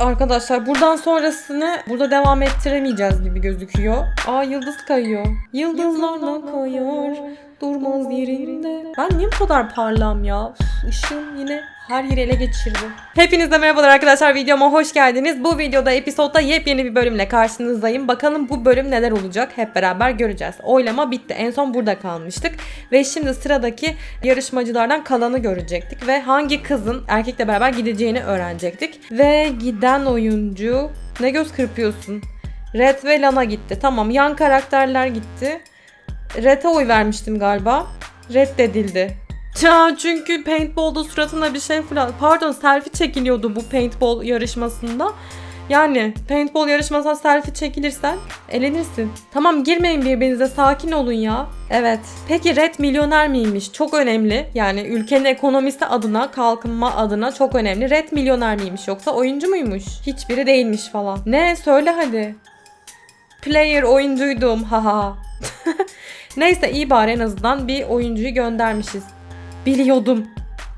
Arkadaşlar buradan sonrasını burada devam ettiremeyeceğiz gibi gözüküyor. Aa yıldız kayıyor. Yıldızlarla kayar. Durmaz yerinde. Ben niye bu kadar parlam ya? Işığım yine her yeri ele geçirdi. Hepinize merhabalar arkadaşlar. Videoma hoş geldiniz. Bu videoda episodda yepyeni bir bölümle karşınızdayım. Bakalım bu bölüm neler olacak hep beraber göreceğiz. Oylama bitti. En son burada kalmıştık. Ve şimdi sıradaki yarışmacılardan kalanı görecektik. Ve hangi kızın erkekle beraber gideceğini öğrenecektik. Ve giden oyuncu... Ne göz kırpıyorsun? Red ve Lana gitti. Tamam yan karakterler gitti. Red'e oy vermiştim galiba. Reddedildi. Ya çünkü paintball'da suratına bir şey falan. Pardon selfie çekiliyordu bu paintball yarışmasında. Yani paintball yarışmasına selfie çekilirsen elenirsin. Tamam girmeyin birbirinize sakin olun ya. Evet. Peki Red milyoner miymiş? Çok önemli. Yani ülkenin ekonomisi adına, kalkınma adına çok önemli. Red milyoner miymiş yoksa oyuncu muymuş? Hiçbiri değilmiş falan. Ne? Söyle hadi. Player oyuncuydum. Haha. Neyse iyi bari en azından bir oyuncuyu göndermişiz. Biliyordum.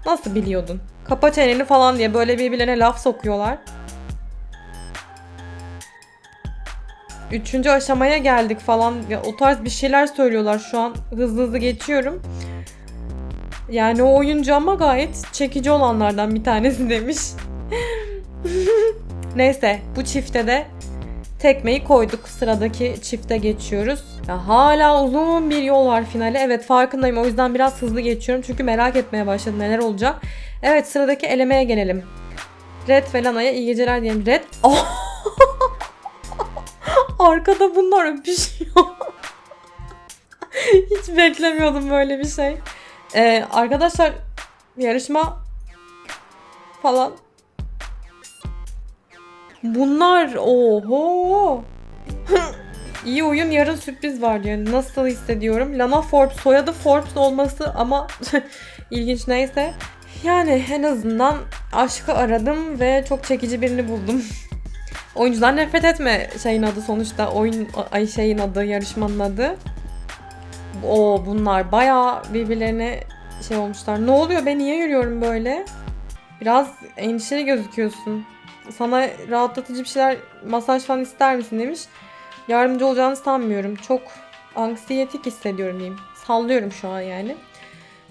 Nasıl biliyordun? Kapa çeneni falan diye böyle birbirlerine laf sokuyorlar. Üçüncü aşamaya geldik falan. Ya, o tarz bir şeyler söylüyorlar şu an. Hızlı hızlı geçiyorum. Yani o oyuncu ama gayet çekici olanlardan bir tanesi demiş. Neyse bu çifte de tekmeyi koyduk. Sıradaki çifte geçiyoruz. Ya hala uzun bir yol var finale. Evet farkındayım. O yüzden biraz hızlı geçiyorum. Çünkü merak etmeye başladım neler olacak. Evet sıradaki elemeye gelelim. Red ve Lana'ya iyi geceler diyelim. Red... Arkada bunlar öpüşüyor. Hiç beklemiyordum böyle bir şey. Ee, arkadaşlar yarışma falan Bunlar oho. İyi oyun yarın sürpriz var diyor. Nasıl hissediyorum? Lana Forbes soyadı Forbes olması ama ilginç neyse. Yani en azından aşkı aradım ve çok çekici birini buldum. Oyuncular nefret etme şeyin adı sonuçta oyun ay şeyin adı yarışmanın adı. O bunlar bayağı birbirlerine şey olmuşlar. Ne oluyor? Ben niye yürüyorum böyle? Biraz endişeli gözüküyorsun sana rahatlatıcı bir şeyler masaj falan ister misin demiş. Yardımcı olacağını sanmıyorum. Çok anksiyetik hissediyorum diyeyim. Sallıyorum şu an yani.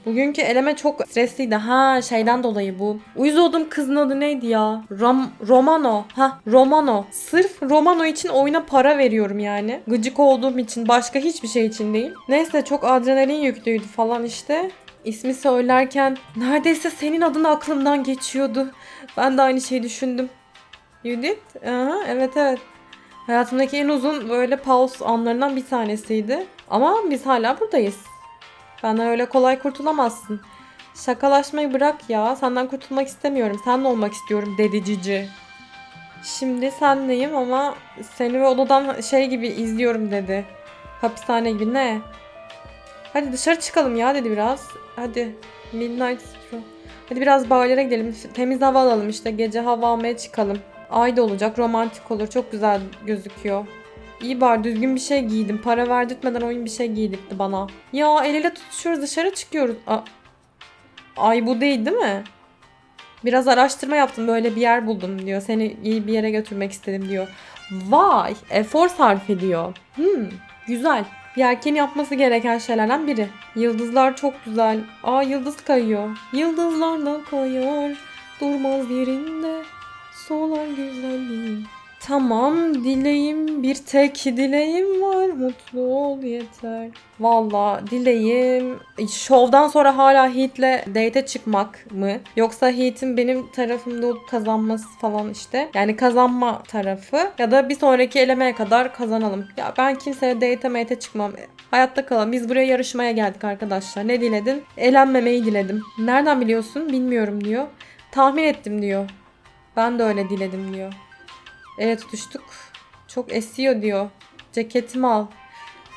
Bugünkü eleme çok stresliydi. Ha şeyden dolayı bu. Uyuz olduğum kızın adı neydi ya? Ram Romano. Ha Romano. Sırf Romano için oyuna para veriyorum yani. Gıcık olduğum için başka hiçbir şey için değil. Neyse çok adrenalin yüklüydü falan işte. İsmi söylerken neredeyse senin adın aklımdan geçiyordu. Ben de aynı şeyi düşündüm. Judith? Aha, evet evet. Hayatımdaki en uzun böyle pause anlarından bir tanesiydi. Ama biz hala buradayız. Benden öyle kolay kurtulamazsın. Şakalaşmayı bırak ya. Senden kurtulmak istemiyorum. Senle olmak istiyorum dedi Cici. Şimdi senleyim ama seni ve odadan şey gibi izliyorum dedi. Hapishane gibi ne? Hadi dışarı çıkalım ya dedi biraz. Hadi. Midnight Stroll. Hadi biraz barlara gidelim. Temiz hava alalım işte. Gece hava almaya çıkalım. Ay da olacak. Romantik olur. Çok güzel gözüküyor. İyi bari düzgün bir şey giydim. Para verdirtmeden oyun bir şey giydirdi bana. Ya el ele tutuşuyoruz dışarı çıkıyoruz. A- Ay bu değil değil mi? Biraz araştırma yaptım böyle bir yer buldum diyor. Seni iyi bir yere götürmek istedim diyor. Vay efor sarf ediyor. Hmm, güzel. Erkeğin yapması gereken şeylerden biri. Yıldızlar çok güzel. Aa yıldız kayıyor. Yıldızlar da kayar. Durmaz yerinde. Solar güzelliği. Tamam dileğim bir tek dileğim var mutlu ol yeter. Valla dileğim şovdan sonra hala Heat'le date çıkmak mı? Yoksa Heat'in benim tarafımda kazanması falan işte. Yani kazanma tarafı ya da bir sonraki elemeye kadar kazanalım. Ya ben kimseye date mate çıkmam. Hayatta kalalım. Biz buraya yarışmaya geldik arkadaşlar. Ne diledin? Elenmemeyi diledim. Nereden biliyorsun? Bilmiyorum diyor. Tahmin ettim diyor. Ben de öyle diledim diyor. Evet tutuştuk. Çok esiyor diyor. Ceketimi al.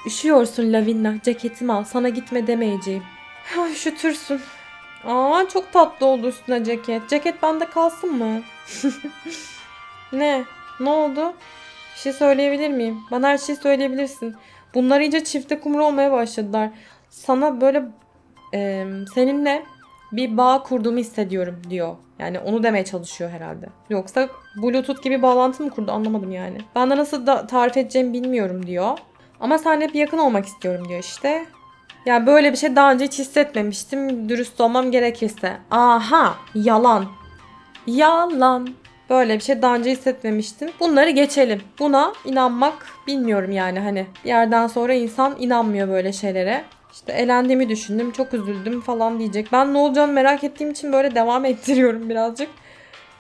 Üşüyorsun Lavinna. Ceketimi al. Sana gitme demeyeceğim. Ay, Üşütürsün. Aa çok tatlı oldu üstüne ceket. Ceket bende kalsın mı? ne? Ne oldu? Bir şey söyleyebilir miyim? Bana her şeyi söyleyebilirsin. Bunlar iyice çifte kumru olmaya başladılar. Sana böyle e, seninle bir bağ kurduğumu hissediyorum diyor. Yani onu demeye çalışıyor herhalde. Yoksa Bluetooth gibi bağlantı mı kurdu anlamadım yani. Ben de nasıl da tarif edeceğimi bilmiyorum diyor. Ama sen hep yakın olmak istiyorum diyor işte. Yani böyle bir şey daha önce hiç hissetmemiştim. Dürüst olmam gerekirse. Aha yalan. Yalan. Böyle bir şey daha önce hissetmemiştim. Bunları geçelim. Buna inanmak bilmiyorum yani hani. Bir yerden sonra insan inanmıyor böyle şeylere. İşte elendiğimi düşündüm, çok üzüldüm falan diyecek. Ben ne olacağını merak ettiğim için böyle devam ettiriyorum birazcık.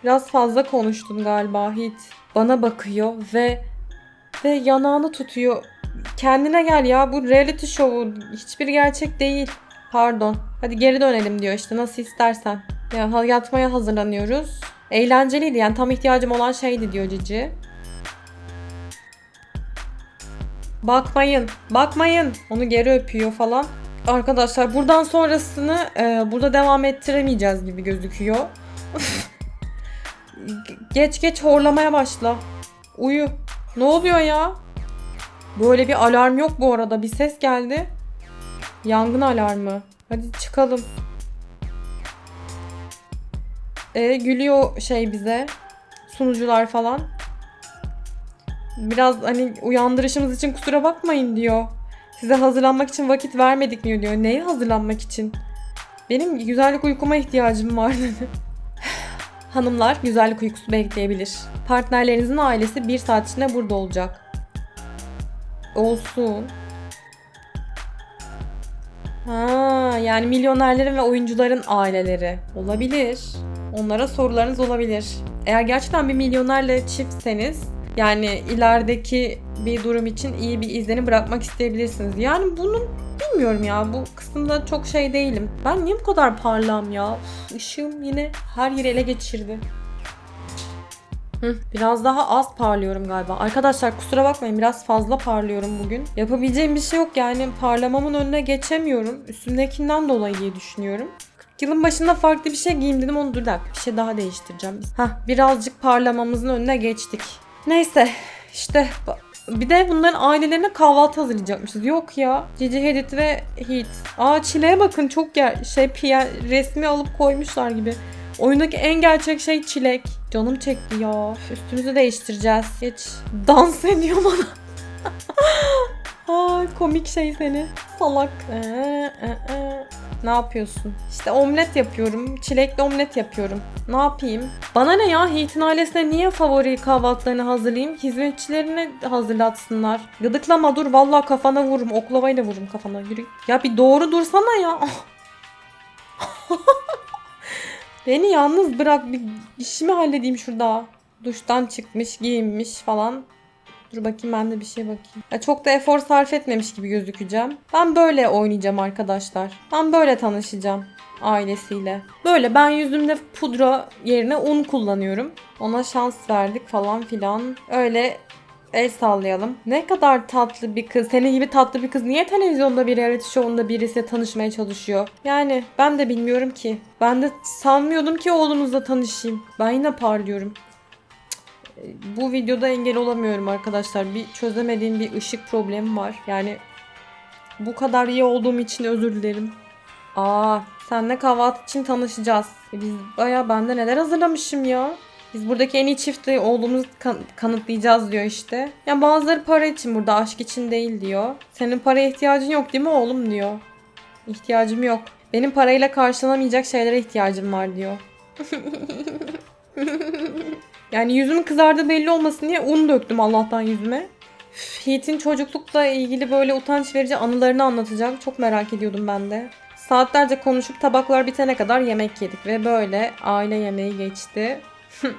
Biraz fazla konuştum galiba Hit. Bana bakıyor ve ve yanağını tutuyor. Kendine gel ya bu reality show'u hiçbir gerçek değil. Pardon. Hadi geri dönelim diyor işte nasıl istersen. Ya yatmaya hazırlanıyoruz. Eğlenceliydi yani tam ihtiyacım olan şeydi diyor Cici. Bakmayın, bakmayın. Onu geri öpüyor falan. Arkadaşlar buradan sonrasını e, burada devam ettiremeyeceğiz gibi gözüküyor. geç geç horlamaya başla. Uyu. Ne oluyor ya? Böyle bir alarm yok bu arada. Bir ses geldi. Yangın alarmı. Hadi çıkalım. E, gülüyor şey bize. Sunucular falan. Biraz hani uyandırışımız için kusura bakmayın diyor. Size hazırlanmak için vakit vermedik mi diyor. Neye hazırlanmak için? Benim güzellik uykuma ihtiyacım var dedi. Hanımlar güzellik uykusu bekleyebilir. Partnerlerinizin ailesi bir saat içinde burada olacak. Olsun. Ha, yani milyonerlerin ve oyuncuların aileleri olabilir. Onlara sorularınız olabilir. Eğer gerçekten bir milyonerle çiftseniz yani ilerideki bir durum için iyi bir izlenim bırakmak isteyebilirsiniz. Yani bunu bilmiyorum ya bu kısımda çok şey değilim. Ben niye bu kadar parlağım ya? Üf, Işığım yine her yeri ele geçirdi. Biraz daha az parlıyorum galiba. Arkadaşlar kusura bakmayın biraz fazla parlıyorum bugün. Yapabileceğim bir şey yok yani parlamamın önüne geçemiyorum. Üstümdekinden dolayı diye düşünüyorum. 40 Yılın başında farklı bir şey giyeyim dedim onu dur bir dakika bir şey daha değiştireceğim. Hah birazcık parlamamızın önüne geçtik. Neyse işte bir de bunların ailelerine kahvaltı hazırlayacakmışız. Yok ya. Cici Hadid ve Heat. Aa çileğe bakın çok ger şey piyer, resmi alıp koymuşlar gibi. Oyundaki en gerçek şey çilek. Canım çekti ya. Üstümüzü değiştireceğiz. Geç. Dans ediyor bana. Aa komik şey seni. Salak. Ee, ee, ee. Ne yapıyorsun? İşte omlet yapıyorum. Çilekli omlet yapıyorum. Ne yapayım? Bana ne ya? Yiğit'in ailesine niye favori kahvaltılarını hazırlayayım? Hizmetçilerine hazırlatsınlar. Gıdıklama dur. Vallahi kafana vururum. Oklavayla vururum kafana. Yürü. Ya bir doğru dursana ya. Beni yalnız bırak. Bir işimi halledeyim şurada. Duştan çıkmış, giyinmiş falan. Dur bakayım ben de bir şey bakayım. Ya çok da efor sarf etmemiş gibi gözükeceğim. Ben böyle oynayacağım arkadaşlar. Ben böyle tanışacağım ailesiyle. Böyle ben yüzümde pudra yerine un kullanıyorum. Ona şans verdik falan filan. Öyle el sallayalım. Ne kadar tatlı bir kız. Senin gibi tatlı bir kız niye televizyonda bir reality show'unda birisiyle tanışmaya çalışıyor? Yani ben de bilmiyorum ki. Ben de sanmıyordum ki oğlunuzla tanışayım. Ben yine parlıyorum bu videoda engel olamıyorum arkadaşlar. Bir çözemediğim bir ışık problemi var. Yani bu kadar iyi olduğum için özür dilerim. Aa, senle kahvaltı için tanışacağız. E Biz baya bende neler hazırlamışım ya. Biz buradaki en iyi çifti olduğumuzu kan- kanıtlayacağız diyor işte. Ya bazıları para için burada, aşk için değil diyor. Senin paraya ihtiyacın yok değil mi oğlum diyor. İhtiyacım yok. Benim parayla karşılanamayacak şeylere ihtiyacım var diyor. Yani yüzümün kızardığı belli olmasın diye un döktüm Allah'tan yüzüme. Yiğit'in çocuklukla ilgili böyle utanç verici anılarını anlatacağım. Çok merak ediyordum ben de. Saatlerce konuşup tabaklar bitene kadar yemek yedik ve böyle aile yemeği geçti.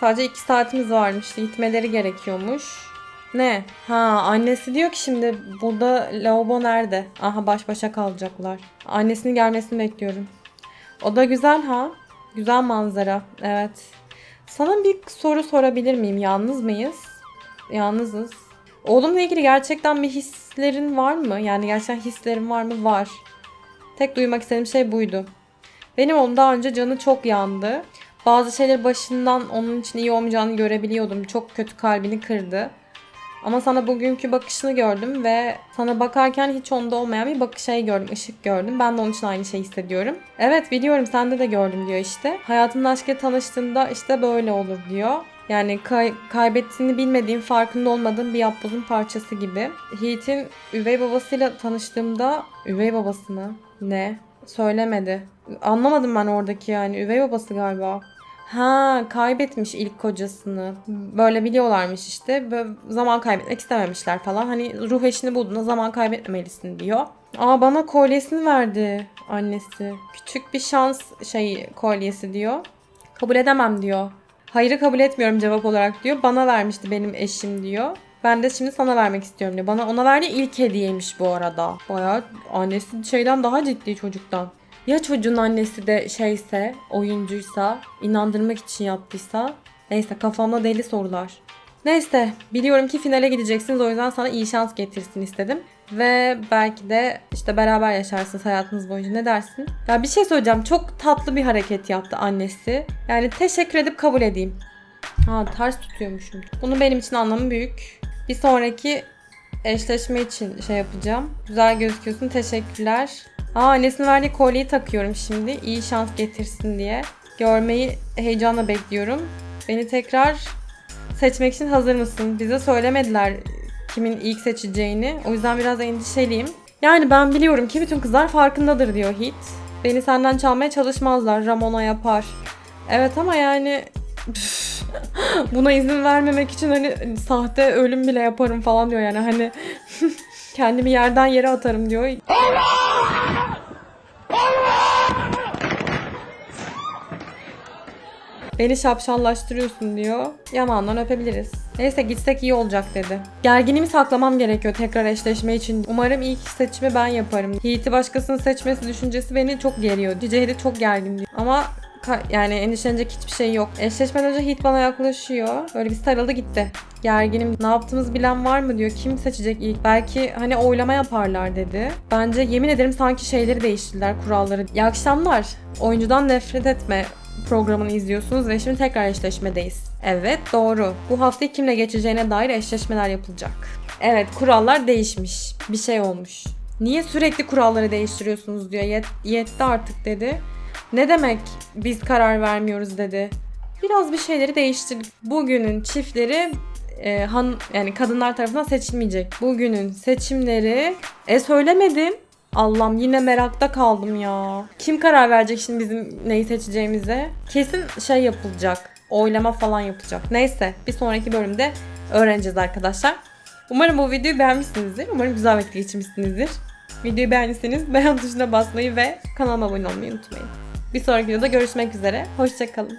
Sadece iki saatimiz varmış. Gitmeleri gerekiyormuş. Ne? Ha annesi diyor ki şimdi burada lavabo nerede? Aha baş başa kalacaklar. Annesinin gelmesini bekliyorum. O da güzel ha. Güzel manzara. Evet. Sana bir soru sorabilir miyim? Yalnız mıyız? Yalnızız. Oğlumla ilgili gerçekten bir hislerin var mı? Yani gerçekten hislerin var mı? Var. Tek duymak istediğim şey buydu. Benim oğlum daha önce canı çok yandı. Bazı şeyler başından onun için iyi olmayacağını görebiliyordum. Çok kötü kalbini kırdı. Ama sana bugünkü bakışını gördüm ve sana bakarken hiç onda olmayan bir bakış şey gördüm, ışık gördüm. Ben de onun için aynı şeyi hissediyorum. Evet biliyorum sende de gördüm diyor işte. Hayatında aşkla tanıştığında işte böyle olur diyor. Yani kay- kaybettiğini bilmediğim, farkında olmadığım bir yapbozun parçası gibi. Heath'in üvey babasıyla tanıştığımda... Üvey babası mı? Ne? Söylemedi. Anlamadım ben oradaki yani. Üvey babası galiba. Ha kaybetmiş ilk kocasını. Böyle biliyorlarmış işte. Böyle zaman kaybetmek istememişler falan. Hani ruh eşini bulduğunda zaman kaybetmemelisin diyor. Aa bana kolyesini verdi annesi. Küçük bir şans şey kolyesi diyor. Kabul edemem diyor. Hayırı kabul etmiyorum cevap olarak diyor. Bana vermişti benim eşim diyor. Ben de şimdi sana vermek istiyorum diyor. Bana ona verdiği ilk hediyeymiş bu arada. Bayağı annesi şeyden daha ciddi çocuktan. Ya çocuğun annesi de şeyse, oyuncuysa, inandırmak için yaptıysa. Neyse kafamda deli sorular. Neyse biliyorum ki finale gideceksiniz o yüzden sana iyi şans getirsin istedim. Ve belki de işte beraber yaşarsınız hayatınız boyunca ne dersin? Ya bir şey söyleyeceğim çok tatlı bir hareket yaptı annesi. Yani teşekkür edip kabul edeyim. Ha ters tutuyormuşum. Bunun benim için anlamı büyük. Bir sonraki eşleşme için şey yapacağım. Güzel gözüküyorsun teşekkürler. Aa annesinin verdiği kolyeyi takıyorum şimdi. İyi şans getirsin diye. Görmeyi heyecanla bekliyorum. Beni tekrar seçmek için hazır mısın? Bize söylemediler kimin ilk seçeceğini. O yüzden biraz endişeliyim. Yani ben biliyorum ki bütün kızlar farkındadır diyor Hit. Beni senden çalmaya çalışmazlar. Ramona yapar. Evet ama yani buna izin vermemek için hani sahte ölüm bile yaparım falan diyor yani hani kendimi yerden yere atarım diyor. Beni şapşallaştırıyorsun diyor. Yanağından öpebiliriz. Neyse gitsek iyi olacak dedi. Gerginimi saklamam gerekiyor tekrar eşleşme için. Umarım ilk seçimi ben yaparım. Yiğit'i başkasının seçmesi düşüncesi beni çok geriyor. Cicehedi çok gergin diyor. Ama yani endişelenecek hiçbir şey yok. Eşleşmeden önce Yiğit bana yaklaşıyor. Böyle bir sarıldı gitti. Gerginim. Ne yaptığımız bilen var mı diyor. Kim seçecek ilk? Belki hani oylama yaparlar dedi. Bence yemin ederim sanki şeyleri değiştirdiler kuralları. İyi akşamlar. Oyuncudan nefret etme programını izliyorsunuz ve şimdi tekrar eşleşmedeyiz. Evet doğru. Bu hafta kimle geçeceğine dair eşleşmeler yapılacak. Evet kurallar değişmiş. Bir şey olmuş. Niye sürekli kuralları değiştiriyorsunuz diyor. Yet, yetti artık dedi. Ne demek biz karar vermiyoruz dedi. Biraz bir şeyleri değiştirdik. Bugünün çiftleri e, han yani kadınlar tarafından seçilmeyecek. Bugünün seçimleri e söylemedim. Allah'ım yine merakta kaldım ya. Kim karar verecek şimdi bizim neyi seçeceğimize? Kesin şey yapılacak. Oylama falan yapılacak. Neyse bir sonraki bölümde öğreneceğiz arkadaşlar. Umarım bu videoyu beğenmişsinizdir. Umarım güzel vakit geçirmişsinizdir. Videoyu beğendiyseniz beğen tuşuna basmayı ve kanalıma abone olmayı unutmayın. Bir sonraki videoda görüşmek üzere. Hoşçakalın.